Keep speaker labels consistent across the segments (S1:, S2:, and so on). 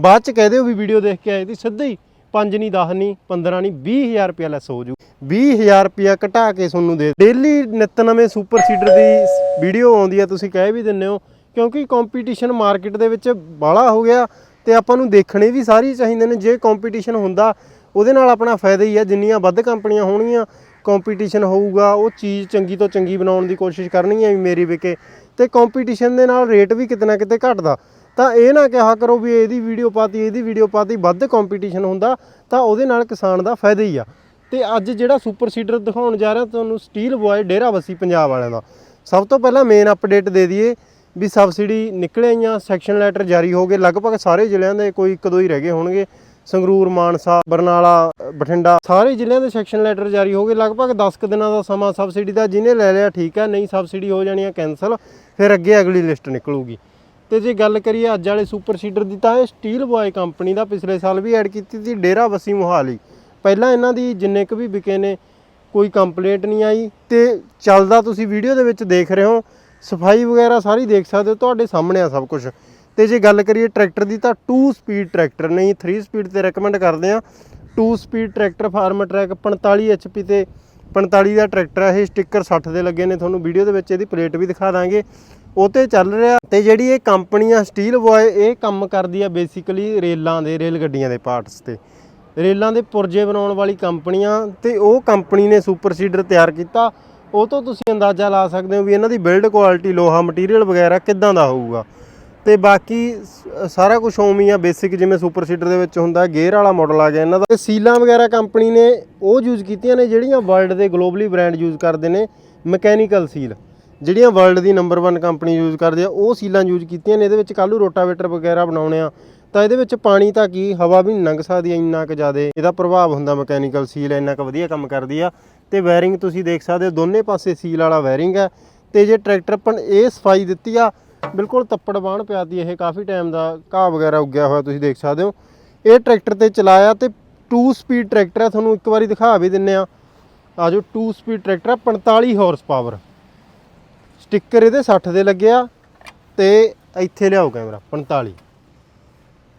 S1: ਬਾਅਦ ਚ ਕਹਿ ਦਿਓ ਵੀ ਵੀਡੀਓ ਦੇਖ ਕੇ ਆਏ ਸੀ ਸਿੱਧਾ ਹੀ 5 ਨਹੀਂ 10 ਨਹੀਂ 15 ਨਹੀਂ 20000 ਰੁਪਇਆ ਲੈਸ ਹੋ ਜੂ। 20000 ਰੁਪਇਆ ਘਟਾ ਕੇ ਤੁਹਾਨੂੰ ਦੇ ਡੇਲੀ ਨਿਤ ਨਵੇਂ ਸੁਪਰ ਸੀਡਰ ਦੀ ਵੀਡੀਓ ਆਉਂਦੀ ਆ, ਤੁਸੀਂ ਕਹਿ ਵੀ ਦਿੰਦੇ ਹੋ, ਕਿਉਂਕਿ ਕੰਪੀਟੀਸ਼ਨ ਮਾਰਕੀਟ ਦੇ ਵਿੱਚ ਬਾਹਲਾ ਹੋ ਗਿਆ ਤੇ ਆਪਾਂ ਨੂੰ ਦੇਖਣੇ ਵੀ ਸਾਰੇ ਚਾਹੀਦੇ ਨੇ। ਜੇ ਕੰਪੀਟੀਸ਼ਨ ਹੁੰਦਾ, ਉਹਦੇ ਨਾਲ ਆਪਣਾ ਫਾਇਦਾ ਹੀ ਆ, ਜਿੰਨੀਆਂ ਵੱਧ ਕੰਪਨੀਆਂ ਹੋਣਗੀਆਂ ਕੰਪੀਟੀਸ਼ਨ ਹੋਊਗਾ, ਉਹ ਚੀਜ਼ ਚੰਗੀ ਤੋਂ ਚੰਗੀ ਬਣਾਉਣ ਦੀ ਕੋਸ਼ਿਸ਼ ਕਰਨੀ ਹੈ ਵੀ ਮੇਰੀ ਵਿਕੇ। ਤੇ ਕੰਪੀਟੀਸ਼ਨ ਦੇ ਨਾਲ ਰੇਟ ਵੀ ਕਿਤੇ ਨਾ ਕਿਤੇ ਘਟਦਾ। ਤਾਂ ਇਹ ਨਾ ਕਿਹਾ ਕਰੋ ਵੀ ਇਹਦੀ ਵੀਡੀਓ ਪਾਤੀ, ਇਹਦੀ ਵੀਡੀਓ ਪਾਤੀ, ਵੱਧ ਕੰਪੀਟੀਸ਼ਨ ਹੁੰਦਾ, ਤਾਂ ਉਹਦੇ ਨਾਲ ਕਿਸਾਨ ਦਾ ਫਾਇਦਾ ਹੀ ਆ। ਤੇ ਅੱਜ ਜਿਹੜਾ ਸੁਪਰ ਸੀਡਰ ਦਿਖਾਉਣ ਜਾ ਰਿਹਾ, ਤੁਹਾਨੂੰ ਸਟੀਲ ਬॉय ਡੇਰਾ ਬੱਸੀ ਪੰਜਾਬ ਵਾਲਿਆਂ ਦਾ। ਸਭ ਤੋਂ ਪਹਿਲਾਂ ਮੇਨ ਅਪਡੇਟ ਦੇ ਦਈਏ ਵੀ ਸਬਸਿਡੀ ਨਿਕਲੇ ਆਈਆਂ ਸੈਕਸ਼ਨ ਲੈਟਰ ਜਾਰੀ ਹੋ ਗਏ, ਲਗਭਗ ਸਾਰੇ ਜ਼ਿਲ੍ਹਿਆਂ ਦੇ ਕੋਈ ਇੱਕ ਦੋ ਹੀ ਰਹਿ ਗਏ ਹੋਣਗੇ। ਸੰਗਰੂਰ, ਮਾਨਸਾ, ਬਰਨਾਲਾ, ਬਠਿੰਡਾ, ਸਾਰੇ ਜ਼ਿਲ੍ਹਿਆਂ ਦੇ ਸੈਕਸ਼ਨ ਲੈਟਰ ਜਾਰੀ ਹੋ ਗਏ। ਲਗਭਗ 10 ਕੁ ਦਿਨਾਂ ਦਾ ਸਮਾਂ ਸਬਸਿਡੀ ਦਾ ਜਿਹਨੇ ਲੈ ਲਿਆ ਠੀਕ ਹੈ ਨਹੀਂ ਸਬਸਿਡੀ ਹੋ ਜਾਣੀ ਹੈ ਕੈਨਸਲ ਫਿਰ ਅੱਗੇ ਅਗਲੀ ਲਿਸਟ ਨਿਕਲੂਗੀ। ਤੇ ਜੇ ਗੱਲ ਕਰੀਏ ਅੱਜ ਵਾਲੇ ਸੁਪਰ ਸੀਡਰ ਦੀ ਤਾਂ ਇਹ ਸਟੀਲ ਬॉय ਕੰਪਨੀ ਦਾ ਪਿਛਲੇ ਸਾਲ ਵੀ ਐਡ ਕੀਤੀ ਸੀ, ਡੇਰਾ ਵਸੀ ਮੁਹਾਲੀ। ਪਹਿਲਾਂ ਇਹਨਾਂ ਦੀ ਜਿੰਨੇ ਕੁ ਵੀ ਵਿਕੇ ਨੇ, ਕੋਈ ਕੰਪਲੇਂਟ ਨਹੀਂ ਆਈ ਤੇ ਚੱਲਦਾ ਤੁਸੀਂ ਵੀਡੀਓ ਦੇ ਵਿੱਚ ਦੇਖ ਰਹੇ ਹੋ, ਸਫ਼ਾਈ ਵਗੈਰਾ ਸਾਰੀ ਦੇਖ ਸਕਦੇ ਹੋ, ਤੁਹਾਡੇ ਸਾਹਮਣੇ ਆ ਸਭ ਕੁਝ ਤੇ ਜੇ ਗੱਲ ਕਰੀਏ ਟਰੈਕਟਰ ਦੀ ਤਾਂ 2 ਸਪੀਡ ਟਰੈਕਟਰ ਨਹੀਂ 3 ਸਪੀਡ ਤੇ ਰეკਮੈਂਡ ਕਰਦੇ ਆ। 2 speed tractor Farmtrac 45 P ਤੇ 45 ਦਾ ਟਰੈਕਟਰ ਹੈ ਇਹ ਸਟicker 60 ਦੇ ਲੱਗੇ ਨੇ, ਤੁਹਾਨੂੰ ਵੀਡੀਓ ਦੇ ਵਿੱਚ ਇਹਦੀ ਪਲੇਟ ਵੀ ਦਿਖਾ ਦਾਂਗੇ। ਉਹ ਤੇ ਚੱਲ ਰਿਹਾ ਤੇ ਜਿਹੜੀ ਇਹ ਕੰਪਨੀ ਆ ਸਟੀਲ ਬॉय ਇਹ ਕੰਮ ਕਰਦੀ ਆ ਬੇਸਿਕਲੀ ਰੇਲਾਂ ਦੇ, ਰੇਲ ਗੱਡੀਆਂ ਦੇ ਪਾਰਟਸ ਤੇ। ਰੇਲਾਂ ਦੇ ਪੁਰਜੇ ਬਣਾਉਣ ਵਾਲੀ ਕੰਪਨੀਆਂ ਤੇ ਉਹ ਕੰਪਨੀ ਨੇ ਸੁਪਰ ਸੀਡਰ ਤਿਆਰ ਕੀਤਾ। ਉਹ ਤੋਂ ਤੁਸੀਂ ਅੰਦਾਜ਼ਾ ਲਾ ਸਕਦੇ ਹੋ ਵੀ ਇਹਨਾਂ ਦੀ ਬਿਲਡ ਕੁਆਲਿਟੀ ਲੋਹਾ ਮਟੀਰੀਅਲ ਵਗੈਰਾ ਕਿੱਦਾਂ ਦਾ ਹੋਊਗਾ। ਤੇ ਬਾਕੀ ਸਾਰਾ ਕੁਝ ਉਵੇਂ ਆ ਬੇਸਿਕ ਜਿਵੇਂ ਸੁਪਰ ਸੀਡਰ ਦੇ ਵਿੱਚ ਹੁੰਦਾ ਗੇਅਰ ਵਾਲਾ ਮਾਡਲ ਆ ਗਿਆ ਇਹਨਾਂ ਦਾ। ਤੇ ਸੀਲਾਂ ਵਗੈਰਾ ਕੰਪਨੀ ਨੇ ਉਹ ਯੂਜ਼ ਕੀਤੀਆਂ ਨੇ, ਜਿਹੜੀਆਂ ਵਰਲਡ ਦੇ ਗਲੋਬਲੀ ਬ੍ਰਾਂਡ ਯੂਜ਼ ਕਰਦੇ ਨੇ ਮਕੈਨੀਕਲ ਸੀਲ ਜਿਹੜੀਆਂ ਵਰਲਡ ਦੀ ਨੰਬਰ 1 ਕੰਪਨੀ ਯੂਜ਼ ਕਰਦੀ ਆ, ਉਹ ਸੀਲਾਂ ਯੂਜ਼ ਕੀਤੀਆਂ ਨੇ। ਇਹਦੇ ਵਿੱਚ ਕੱਲ੍ਹ ਰੋਟਾਵੇਟਰ ਵਗੈਰਾ ਬਣਾਉਣੇ ਆ। ਤਾਂ ਇਹਦੇ ਵਿੱਚ ਪਾਣੀ ਤਾਂ ਕੀ, ਹਵਾ ਵੀ ਨਹੀਂ ਲੰਘ ਸਕਦੀ ਇੰਨਾ ਕੁ ਜ਼ਿਆਦਾ। ਇਹਦਾ ਪ੍ਰਭਾਵ ਹੁੰਦਾ ਮਕੈਨੀਕਲ ਸੀਲ ਇੰਨਾ ਕੁ ਵਧੀਆ ਕੰਮ ਕਰਦੀ ਆ। ਤੇ ਵਾਇਰਿੰਗ ਤੁਸੀਂ ਦੇਖ ਸਕਦੇ ਹੋ, ਦੋਨੇ ਪਾਸੇ ਸੀਲ ਵਾਲਾ ਵਾਇਰਿੰਗ ਹੈ ਤੇ ਜੇ ਟਰੈਕਟਰ ਪਣ ਇਹ ਸਫ਼ਾਈ ਦਿੱਤੀ ਆ, ਬਿਲਕੁਲ ਤੱਪੜ ਬਾਣ ਪਿਆਦੀ ਇਹ, ਕਾਫੀ ਟਾਈਮ ਦਾ ਘਾਹ ਵਗੈਰਾ ਉੱਗਿਆ ਹੋਇਆ ਤੁਸੀਂ ਦੇਖ ਸਕਦੇ ਹੋ। ਇਹ ਟਰੈਕਟਰ ਤੇ ਚਲਾਇਆ ਤੇ 2 ਸਪੀਡ ਟਰੈਕਟਰ ਹੈ ਤੁਹਾਨੂੰ ਇੱਕ ਵਾਰੀ ਦਿਖਾ ਵੀ ਦਿੰਨੇ ਆ। ਆਜੋ 2 ਸਪੀਡ ਟਰੈਕਟਰ ਆ 45 ਹਾਰਸ ਪਾਵਰ ਸਟicker ਇਹਦੇ 60 ਦੇ ਲੱਗਿਆ ਤੇ ਇੱਥੇ ਲਿਆਓ ਕੈਮਰਾ 45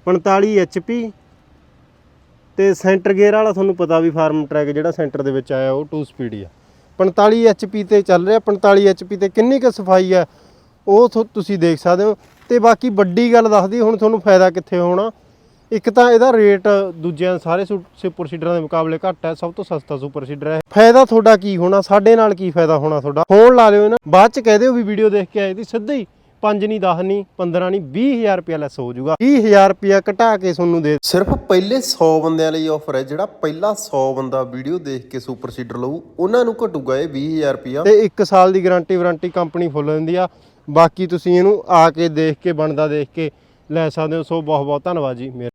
S1: 45 HP ਤੇ ਸੈਂਟਰ ਗੇਅਰ ਵਾਲਾ ਤੁਹਾਨੂੰ ਪਤਾ ਵੀ ਫਾਰਮ ਟਰੈਕ ਜਿਹੜਾ ਸੈਂਟਰ ਦੇ ਵਿੱਚ ਆਇਆ, ਉਹ 2 ਸਪੀਡ ਹੀ ਆ। 45 HP ਤੇ ਚੱਲ ਰਿਹਾ 45 HP ਤੇ ਕਿੰਨੀ ਕੁ ਸਫ਼ਾਈ ਆ, ਉਹ ਥੋ- ਤੁਸੀਂ ਦੇਖ ਸਕਦੇ ਹੋ। ਤੇ ਬਾਕੀ ਵੱਡੀ ਗੱਲ ਦੱਸਦੀ, ਹੁਣ ਤੁਹਾਨੂੰ ਫਾਇਦਾ ਕਿੱਥੇ ਹੋਣਾ? ਇੱਕ ਤਾਂ ਇਹਦਾ ਰੇਟ ਦੂਜਿਆਂ ਸਾਰੇ ਸੁਪਰ ਸੀਡਰਾਂ ਦੇ ਮੁਕਾਬਲੇ ਘੱਟ ਹੈ ਸਭ ਤੋਂ ਸਸਤਾ ਸੁਪਰ ਸੀਡਰ ਹੈ। ਫਾਇਦਾ ਤੁਹਾਡਾ ਕੀ ਹੋਣਾ? ਸਾਡੇ ਨਾਲ ਕੀ ਫਾਇਦਾ ਹੋਣਾ ਤੁਹਾਡਾ? ਫੋਨ ਲਾ ਲਿਓ ਇਹਨਾਂ ਬਾਅਦ ਚ ਕਹਿ ਦਿਓ ਵੀ ਵੀਡੀਓ ਦੇਖ ਕੇ ਆਏ ਸੀ ਸਿੱਧਾ ਹੀ 5 ਨਹੀਂ 10 ਨਹੀਂ 15 ਨਹੀਂ 20000 ਰੁਪਇਆ ਲੈਸ ਹੋ ਜਾਊਗਾ। 20000 ਰੁਪਇਆ ਘਟਾ ਕੇ ਤੁਹਾਨੂੰ ਦੇ
S2: ਸਿਰਫ ਪਹਿਲੇ 100 ਬੰਦਿਆਂ ਲਈ ਆਫਰ ਹੈ ਜਿਹੜਾ ਪਹਿਲਾ 100 ਬੰਦਾ ਵੀਡੀਓ ਦੇਖ ਕੇ ਸੁਪਰ ਸੀਡਰ ਲਊ ਉਹਨਾਂ ਨੂੰ ਘਟੂਗਾ ਇਹ 20000 ਰੁਪਿਆ
S1: ਤੇ 1 ਸਾਲ ਦੀ ਗਾਰੰਟੀ ਵਾਰੰਟੀ ਕੰਪਨੀ ਫੁੱਲ ਦਿੰਦੀ ਆ। ਬਾਕੀ ਤੁਸੀਂ ਇਹਨੂੰ ਆ ਕੇ ਦੇਖ ਕੇ ਬਣਦਾ ਦੇਖ ਕੇ ਲੈ ਸਕਦੇ ਹੋ। ਸੋ ਬਹੁਤ ਬਹੁਤ ਧੰਨਵਾਦ ਜੀ।